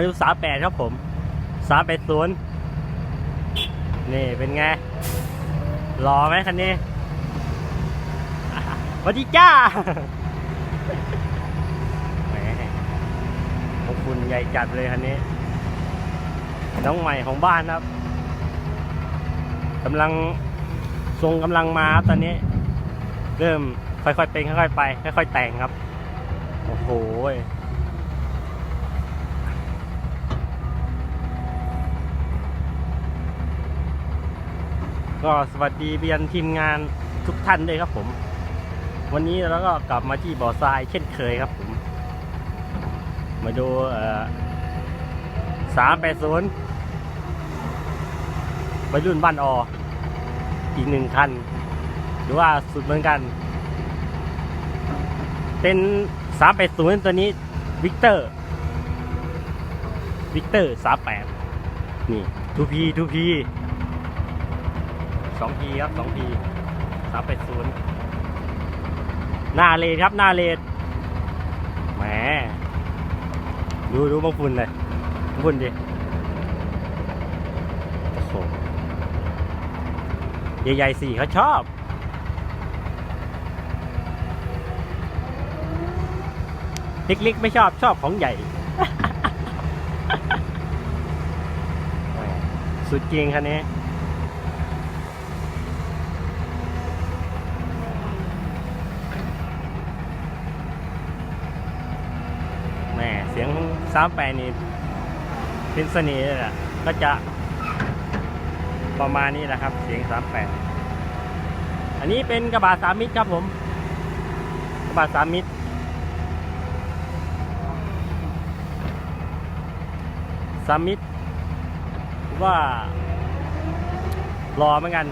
อาครับมาดูสามแปดครับผมสามแปดศูนย์นี่เป็นไงรอไหมคันนี้อะสวัสดีจ้าแหมขอบคุณใหญ่จัดเลยคันนี้ น้องใหม่ของบ้านครับกำลังทรงกำลังมาครับตอนนี้ เริ่มค่อยๆเป็นค่อยๆไป ค่อยๆแต่งครับ โอ้โห ก็สวัสดีเบียนทีมงานทุกท่านด้วยครับผม วันนี้เราก็กลับมาที่บ่อทรายเช่นเคยครับผม มาดูสามแปดศูนย์วัยรุ่นบ้านออีกหนึ่งคัน หรือว่าสุดเหมือนกัน เป็นสามแปดศูนย์ตัวนี้วิกเตอร์วิกเตอร์สามแปดนี่ทูพีทูพี สองพีครับสองพีสามแปดศูนย์หน้าเลดครับหน้าเลดแหมดูดูบางฝุ่นเลยบางฝุ่นดิโอ้โหใหญ่ๆสี่เขาชอบเล็กๆไม่ชอบชอบของใหญ่แหมสุดจริงคันนี้ แหม่เสามแปดนี่เป็นเสน่ห์เลยอะก็จะประมาณนี้แหละครับ เสียงสามแปดอันนี้เป็นกระบะสามมิตรครับผม กระบะสามมิตรสามมิตรว่ารอเหมือนกัน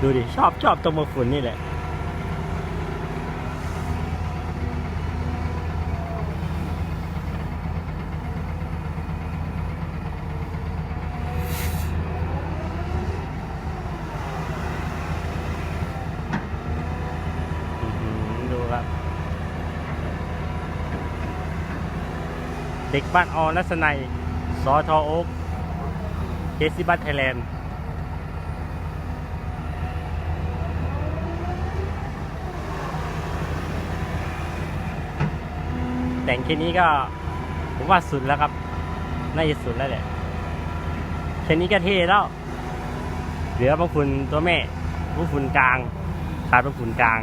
ดูดิ ชอบชอบตรงมาฝุ่นนี่แหละ อื้อหือดูครับ เด็กบ้านออนัสนัยสอทอโอ๊กเคซิบัตไทยแลนด์แต่งแค่นี้ก็ผมว่าสุดแล้วครับ น่าจะสุดแล้วแหละแค่นี้ก็เท่แล้ว เหลือบางฝุ่นตัวแม่บางฝุ่นกลางขาดบางฝุ่นกลาง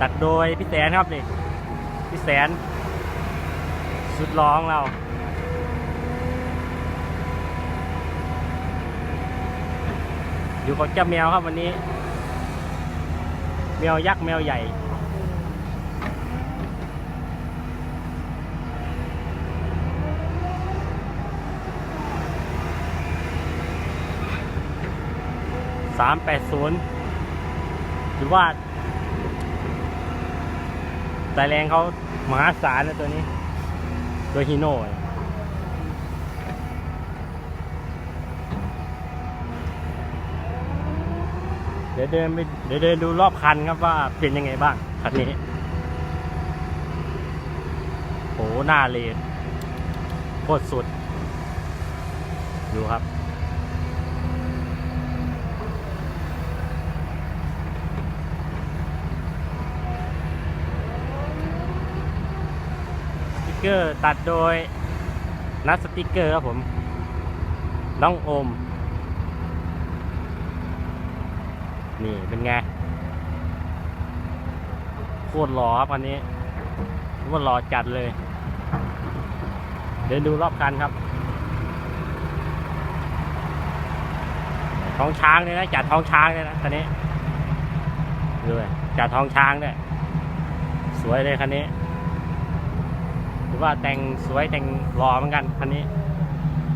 ตัดโดยพี่แสนครับนี่ พี่แสน สุดร้องเราอยู่กับเจ้าแมวครับวันนี้ แมวยักษ์แมวใหญ่ สามแปดศูนย์หรือว่า แต่แรงเขามหาศาลนะตัวนี้ ตัวฮีโน่เนี่ยเดี๋ยวเดินไปเดี๋ยวเดินดูรอบคันครับว่าเป็นยังไงบ้างคันนี้โหหน้าเลนโคตรสุด ดูครับ เกอร์ตัดโดยนัดสติกเกอร์ครับผม น้องโอม นี่เป็นไง โคตรหล่อครับอันนี้โคตรหล่อจัดเลย เดินดูรอบคันครับ ท้องช้างเลยนะ จัดท้องช้างเลยนะคันนี้ดูเลยจัดท้องช้างด้วยสวยเลยคันนี้ หรือว่าแต่งสวยแต่งหล่อเหมือนกันคันนี้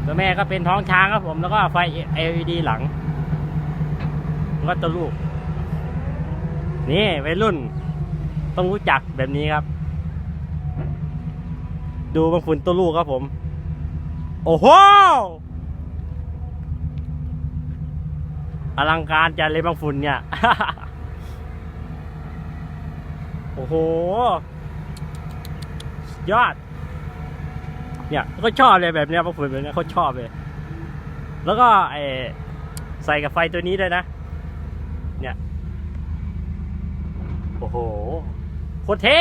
ตัวแม่ก็เป็นท้องช้างครับผมแล้วก็ไฟ LED หลังก็ตัวลูก นี่วัยรุ่น ต้องรู้จักแบบนี้ครับ ดูบางฝุ่นตัวลูกครับผม โอ้โหอลังการจัดเลยบางฝุ่นเนี่ย โอ้โห ยอด เนี่ยก็ชอบเลยแบบเนี้ยพวกผมแบบเนี้ยเขาชอบเลย แล้วก็ไอใส่กับไฟตัวนี้ด้วยนะ เนี่ย โอ้โหโคตรเท่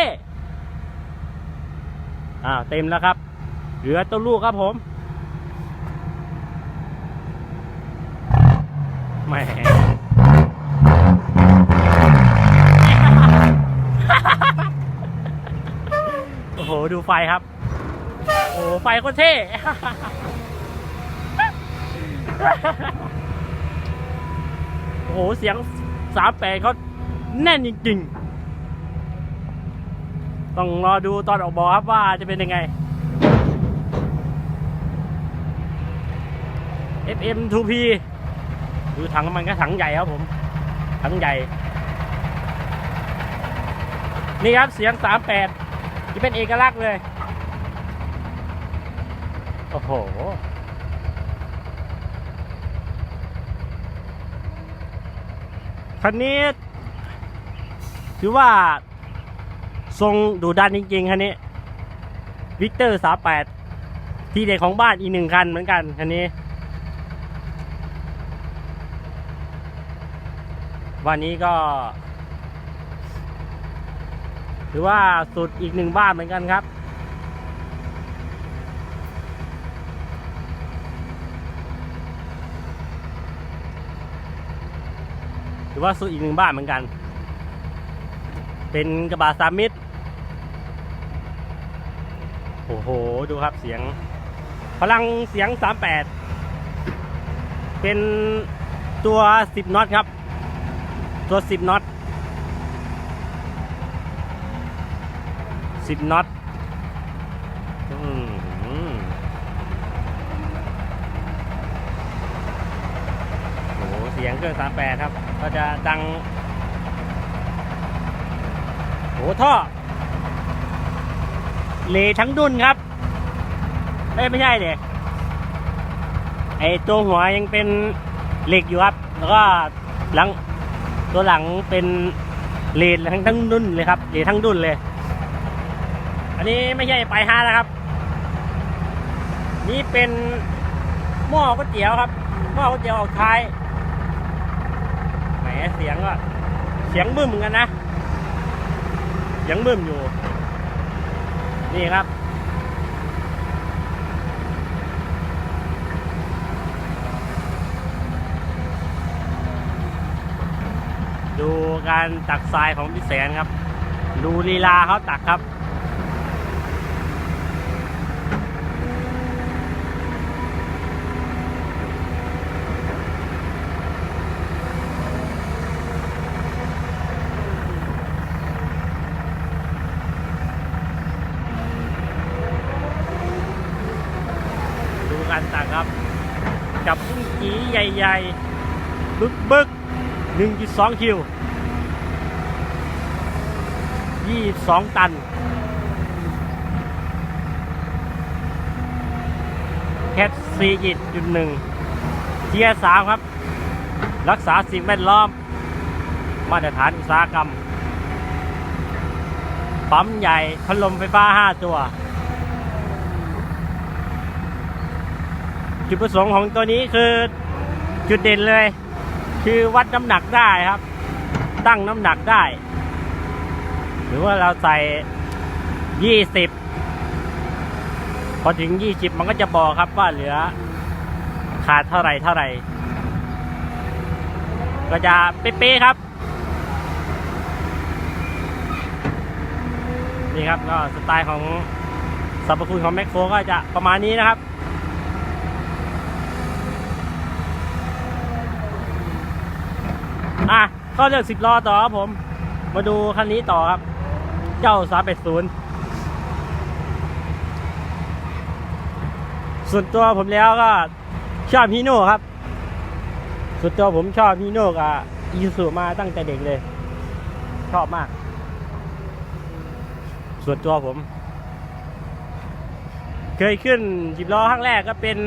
อ่าเต็มแล้วครับ เหลือตัวลูกครับผมแหมโอ้โห ดูไฟครับ อ้ไฟโคตรเท่โอ้โห เสียงสามแปดเขาแน่นจริงๆ ต้องรอดูตอนออกบอครับว่าจะเป็นยังไง FM 2P ดูถังมันก็ถังใหญ่ครับผม ถังใหญ่ นี่ครับเสียง 38ที่เป็นเอกลักษณ์เลย โอ้โห คันนี้ ถือว่า ทรงดูดันจริงๆ คันนี้ วิกเตอร์38ที่เด็กของบ้านอีกหนึ่งคันเหมือนกัน คันนี้ วันนี้ก็ ถือว่าสุดอีกหนึ่งบ้านเหมือนกันครับ ถือว่าสุดอีกหนึ่งบ้านเหมือนกัน เป็นกระบะสามมิตรโอ้โห ดูครับเสียง พลังเสียง 38 เป็นตัว 10น็อตครับ ตัว 10น็อต10น็อตอืมโอ้โห เครื่อง 38 ครับ ก็จะดังโอ้โหท่อเลทั้งดุนครับเอ้ไม่ใช่เด็กไอตัวหัวยังเป็นเหล็กอยู่ครับ แล้วก็หลังตัวหลังเป็นเลนทั้งทั้งดุนเลยครับเลทั้งดุนเลย อันนี้ไม่ใช่ไปห้าแล้วครับ นี่เป็นหม้อก๋วยเตี๋ยวครับหม้อก๋วยเตี๋ยวออกท้าย เสียงก็เสียงบึ้มเหมือนกันนะเสียงบึ้มอยู่ นี่ครับ ดูการตักทรายของพี่แสนครับ ดูลีลาเขาตักครับ ดูการตักครับ กับกุ้งจี ใหญ่บึกบึกหนึ่งจุดสองคิวยี่สองตัน แคทซีจิตจุดหนึ่งเทียสามครับ รักษาสิ่งแวดล้อม มาตรฐานอุตสาหกรรม ปั๊มใหญ่พัดลมไฟฟ้า 5 ตัว จุดประสงค์ของตัวนี้คือ จุดเด่นเลย คือวัดน้ำหนักได้ครับ ตั้งน้ำหนักได้ หรือว่าเราใส่ยี่สิบพอถึงยี่สิบมันก็จะบอกครับว่าเหลือขาดเท่าไหร่เท่าไหร่ ก็จะเป๊ะๆครับ นี่ครับก็สไตล์ของสรรพคุณของแมคโครก็จะประมาณนี้นะครับ อะก็เลือกสิบล้อต่อครับผม มาดูคันนี้ต่อครับ เจ้าสามแปดศูนย์ส่วนตัวผมแล้วก็ชอบฮีโน่ครับ ส่วนตัวผมชอบฮีโน่กับอีซูมาตั้งแต่เด็กเลย ชอบมาก ส่วนตัวผม เคยขึ้นสิบล้อครั้งแรกก็เป็น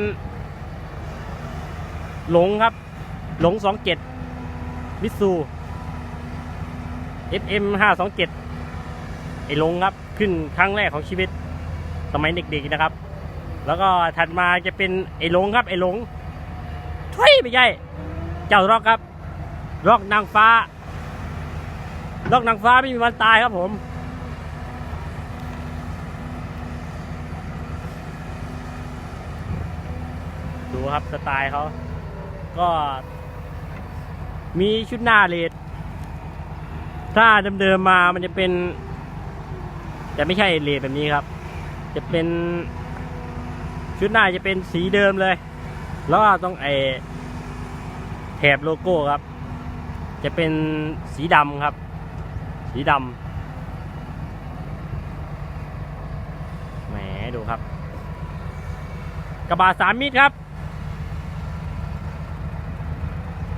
หลงครับ หลงสองเจ็ด มิตซู FM 527อ้ลงครับ ขึ้นครั้งแรกของชีวิต สมัยเด็กๆนะครับ แล้วก็ถัดมาจะเป็นไอ้ลงครับ ไอ้ลงทุยไม่ใช่ เจ้าร็อกครับ ร็อกนางฟ้า ร็อกนางฟ้าไม่มีวันตายครับผมดูครับสไตล์เขาก็ มีชุดหน้าเลดถ้าเดิมๆมามันจะเป็นจะไม่ใช่เลดแบบนี้ครับ จะเป็น ชุดหน้าจะเป็นสีเดิมเลย แล้วต้องไอแถบโลโก้ครับ จะเป็นสีดำครับ สีดำแหมดูครับ กระบะสามมิตรครับ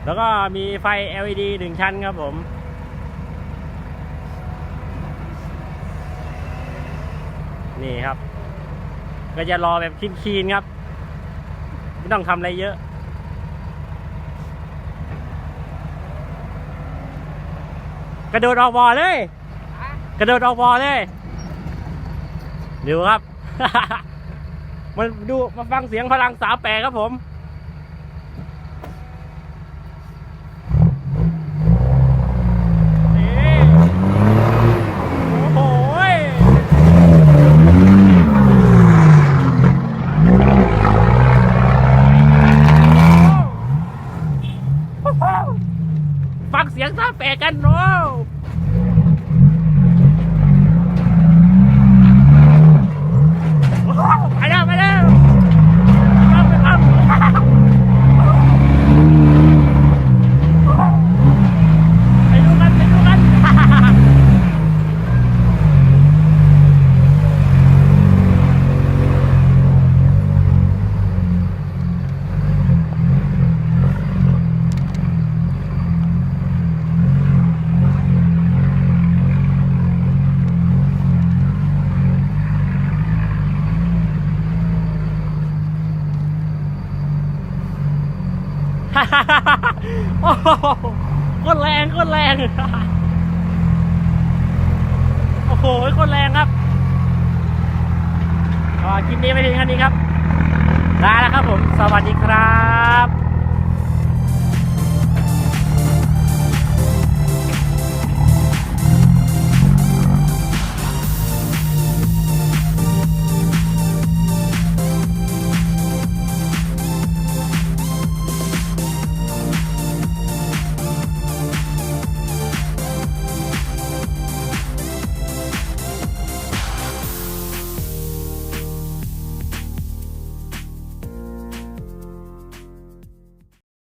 แล้วก็มีไฟ LED หนึ่งชั้นครับผม นี่ครับ ก็จะรอแบบคีนๆครับ ไม่ต้องทำอะไรเยอะกระโดดออกบ่อเลย กระโดดออกบ่อเลยดูครับ มันดูมาฟังเสียงพลังสาวแปรครับผม นี่โอ้โหยโอ้โหฟังเสียงท่าแปลกันโอ้โอ้โหไปแล้วไปแล้วไปครับไปครับไปดูกันไปดูกัน โอ้โหคนแรงคนแรง โอ้โหคนแรงครับก็คลิปนี้ไปถึงแค่นี้ครับลาแล้วครับผม สวัสดีครับ